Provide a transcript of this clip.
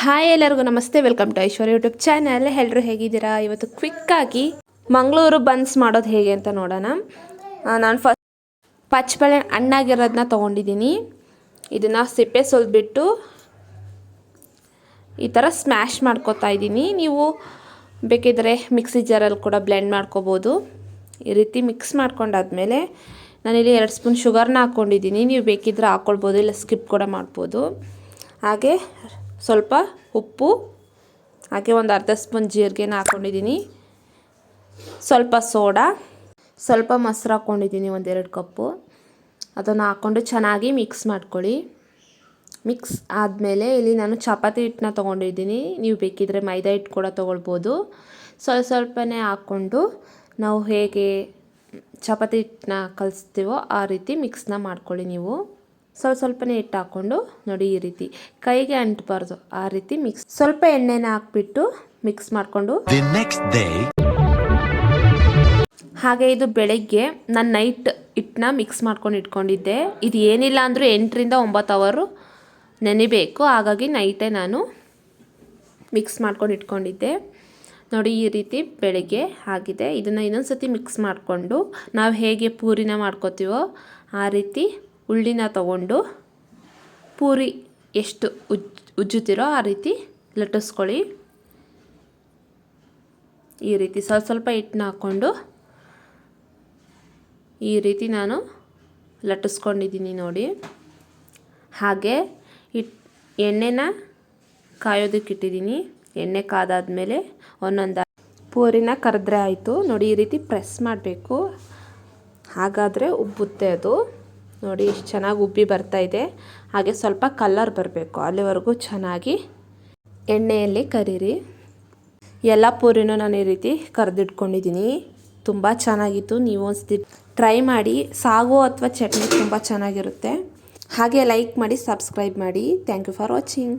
Hi ಎಲ್ಲರಿಗೂ ನಮಸ್ತೆ welcome to Aishwarya YouTube channel ಎಲ್ಲರೂ ಹೇಗಿದ್ದೀರಾ? ಇವತ್ತು ಕ್ವಿಕ್ಕಾಗಿ ಮಂಗಳೂರು ಬನ್ಸ್ ಮಾಡೋದು ಹೇಗೆ ಅಂತ ನೋಡೋಣ. ನಾನು ಫಸ್ಟ್ ಪಚ್ಚಬಳೆ ಹಣ್ಣಾಗಿರೋದನ್ನ ತೊಗೊಂಡಿದ್ದೀನಿ. ಇದನ್ನು ಸಿಪ್ಪೆ ಸುಲಿದ್ಬಿಟ್ಟು ಈ ಥರ ಸ್ಮ್ಯಾಶ್ ಮಾಡ್ಕೋತಾ ಇದ್ದೀನಿ. ನೀವು ಬೇಕಿದ್ರೆ ಮಿಕ್ಸಿ ಜಾರಲ್ಲಿ ಕೂಡ ಬ್ಲೆಂಡ್ ಮಾಡ್ಕೋಬೋದು. ಈ ರೀತಿ ಮಿಕ್ಸ್ ಮಾಡ್ಕೊಂಡಾದ್ಮೇಲೆ ನಾನಿಲ್ಲಿ ಎರಡು ಸ್ಪೂನ್ ಶುಗರ್ನ ಹಾಕ್ಕೊಂಡಿದ್ದೀನಿ ನೀವು ಬೇಕಿದ್ರೆ ಹಾಕ್ಕೊಳ್ಬೋದು ಇಲ್ಲ ಸ್ಕಿಪ್ ಕೂಡ ಮಾಡ್ಬೋದು. ಹಾಗೆ ಸ್ವಲ್ಪ ಉಪ್ಪು, ಹಾಗೆ ಒಂದು ಅರ್ಧ ಸ್ಪೂನ್ ಜೀರಿಗೆನ ಹಾಕ್ಕೊಂಡಿದ್ದೀನಿ ಸ್ವಲ್ಪ ಸೋಡಾ, ಸ್ವಲ್ಪ ಮೊಸರು ಹಾಕ್ಕೊಂಡಿದ್ದೀನಿ ಒಂದೆರಡು ಕಪ್ಪು. ಅದನ್ನು ಹಾಕ್ಕೊಂಡು ಚೆನ್ನಾಗಿ ಮಿಕ್ಸ್ ಮಾಡ್ಕೊಳ್ಳಿ. ಮಿಕ್ಸ್ ಆದಮೇಲೆ ಇಲ್ಲಿ ನಾನು ಚಪಾತಿ ಹಿಟ್ಟನ್ನ ತೊಗೊಂಡಿದ್ದೀನಿ. ನೀವು ಬೇಕಿದ್ರೆ ಮೈದಾ ಹಿಟ್ಟು ಕೂಡ ತೊಗೊಳ್ಬೋದು. ಸ್ವಲ್ಪ ಸ್ವಲ್ಪನೇ ಹಾಕ್ಕೊಂಡು ನಾವು ಹೇಗೆ ಚಪಾತಿ ಹಿಟ್ಟನ್ನ ಕಲಿಸ್ತೀವೋ ಆ ರೀತಿ ಮಿಕ್ಸ್ನ ಮಾಡ್ಕೊಳ್ಳಿ ನೀವು. ಸ್ವಲ್ಪ ಸ್ವಲ್ಪನೇ ಹಿಟ್ಟು ಹಾಕ್ಕೊಂಡು ನೋಡಿ ಈ ರೀತಿ. ಕೈಗೆ ಅಂಟಬಾರ್ದು ಆ ರೀತಿ ಮಿಕ್ಸ್ ಸ್ವಲ್ಪ ಎಣ್ಣೆನ ಹಾಕ್ಬಿಟ್ಟು ಮಿಕ್ಸ್ ಮಾಡಿಕೊಂಡು. ಹಾಗೆ ಇದು ಬೆಳಗ್ಗೆ ನಾನು ನೈಟ್ ಹಿಟ್ಟನ್ನ ಮಿಕ್ಸ್ ಮಾಡ್ಕೊಂಡು ಇಟ್ಕೊಂಡಿದ್ದೆ. ಇದು ಏನಿಲ್ಲ ಅಂದರೂ ಎಂಟರಿಂದ ಒಂಬತ್ತು ಅವರು ನೆನಿಬೇಕು. ಹಾಗಾಗಿ ನೈಟೇ ನಾನು ಮಿಕ್ಸ್ ಮಾಡ್ಕೊಂಡು ಇಟ್ಕೊಂಡಿದ್ದೆ. ನೋಡಿ ಈ ರೀತಿ ಬೆಳಗ್ಗೆ ಆಗಿದೆ. ಇದನ್ನು ಇನ್ನೊಂದು ಸತಿ ಮಿಕ್ಸ್ ಮಾಡಿಕೊಂಡು ನಾವು ಹೇಗೆ ಪೂರಿನ ಮಾಡ್ಕೋತೀವೋ ಆ ರೀತಿ ಉಳ್ಳಿನ ತಗೊಂಡು ಪೂರಿ ಎಷ್ಟು ಉಜ್, ಉಜ್ಜುತ್ತೀರೋ ಆ ರೀತಿ ಲಟ್ಟಿಸ್ಕೊಳ್ಳಿ. ಈ ರೀತಿ ಸ್ವಲ್ಪ ಸ್ವಲ್ಪ ಹಿಟ್ಟನ್ನ ಹಾಕ್ಕೊಂಡು ಈ ರೀತಿ ನಾನು ಲಟ್ಟಿಸ್ಕೊಂಡಿದ್ದೀನಿ ನೋಡಿ. ಹಾಗೆ ಇಟ್ ಎಣ್ಣೆನ ಕಾಯೋದಕ್ಕೆ ಇಟ್ಟಿದ್ದೀನಿ. ಎಣ್ಣೆ ಕಾದಾದಮೇಲೆ ಒಂದೊಂದು ಪೂರಿನ ಕರೆದ್ರೆ ಆಯಿತು. ನೋಡಿ ಈ ರೀತಿ ಪ್ರೆಸ್ ಮಾಡಬೇಕು. ಹಾಗಾದರೆ ಉಬ್ಬುತ್ತೆ ಅದು. ನೋಡಿ, ಇಷ್ಟು ಚೆನ್ನಾಗಿ ಉಬ್ಬಿ ಇದೆ. ಹಾಗೆ ಸ್ವಲ್ಪ ಕಲ್ಲರ್ ಬರಬೇಕು. ಅಲ್ಲಿವರೆಗೂ ಚೆನ್ನಾಗಿ ಎಣ್ಣೆಯಲ್ಲಿ ಕರೀರಿ. ಎಲ್ಲ ಪೂರಿನೂ ನಾನು ಈ ರೀತಿ ಕರೆದಿಟ್ಕೊಂಡಿದ್ದೀನಿ. ತುಂಬ ಚೆನ್ನಾಗಿತ್ತು. ನೀವು ಒಂದ್ಸತಿ ಟ್ರೈ ಮಾಡಿ. ಸಾಗು ಅಥವಾ ಚಟ್ನಿ ತುಂಬ ಚೆನ್ನಾಗಿರುತ್ತೆ. ಹಾಗೆ ಲೈಕ್ ಮಾಡಿ, ಸಬ್ಸ್ಕ್ರೈಬ್ ಮಾಡಿ. Thank you for watching.